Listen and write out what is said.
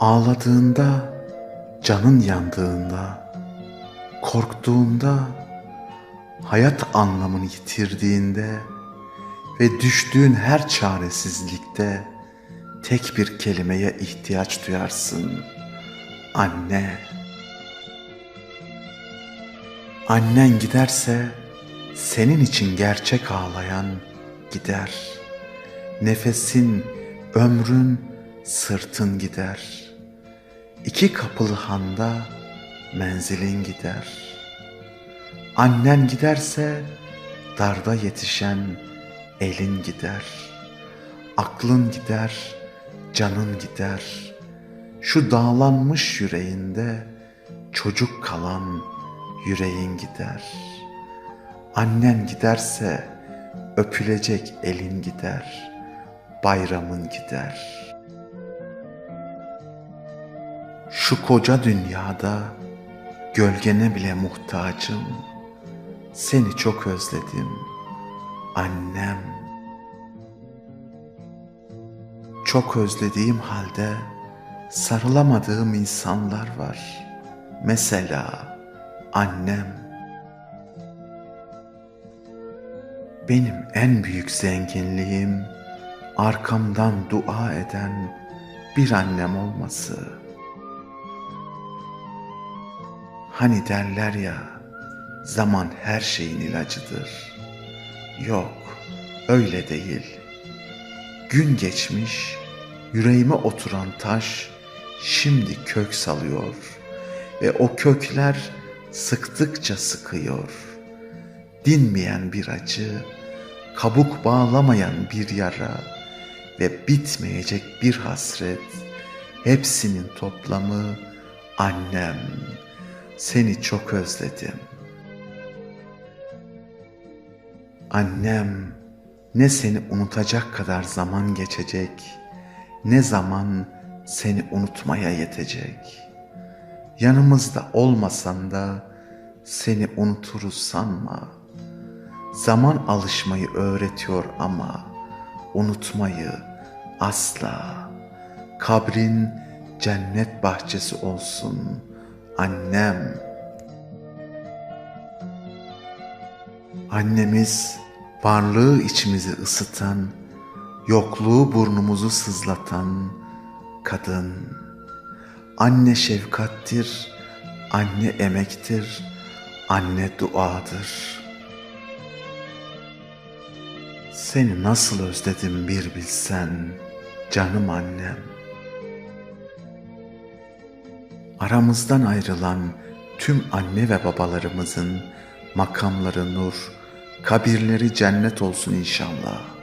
Ağladığında, canın yandığında, korktuğunda, hayat anlamını yitirdiğinde ve düştüğün her çaresizlikte tek bir kelimeye ihtiyaç duyarsın. Anne. Annen giderse senin için gerçek ağlayan gider. Nefesin, ömrün, sırtın gider. İki kapılı handa menzilin gider. Annen giderse darda yetişen elin gider. Aklın gider, canın gider. Şu dağlanmış yüreğinde çocuk kalan yüreğin gider. Annen giderse öpülecek elin gider. Bayramın gider. Şu koca dünyada gölgene bile muhtacım. Seni çok özledim. Annem. Çok özlediğim halde sarılamadığım insanlar var. Mesela annem. Benim en büyük zenginliğim arkamdan dua eden bir annem olması. Hani derler ya, zaman her şeyin ilacıdır. Yok, öyle değil. Gün geçmiş, yüreğime oturan taş şimdi kök salıyor ve o kökler sıktıkça sıkıyor. Dinmeyen bir acı, kabuk bağlamayan bir yara ve bitmeyecek bir hasret, hepsinin toplamı annem. Seni çok özledim. Annem, ne seni unutacak kadar zaman geçecek, ne zaman seni unutmaya yetecek. Yanımızda olmasan da seni unuturuz sanma. Zaman alışmayı öğretiyor ama unutmayı asla. Kabrin cennet bahçesi olsun annem. Annemiz varlığı içimizi ısıtan, yokluğu burnumuzu sızlatan kadın. Anne şefkattir, anne emektir, anne duadır. Seni nasıl özledim bir bilsen, canım annem. Aramızdan ayrılan tüm anne ve babalarımızın makamları nur, kabirleri cennet olsun inşallah.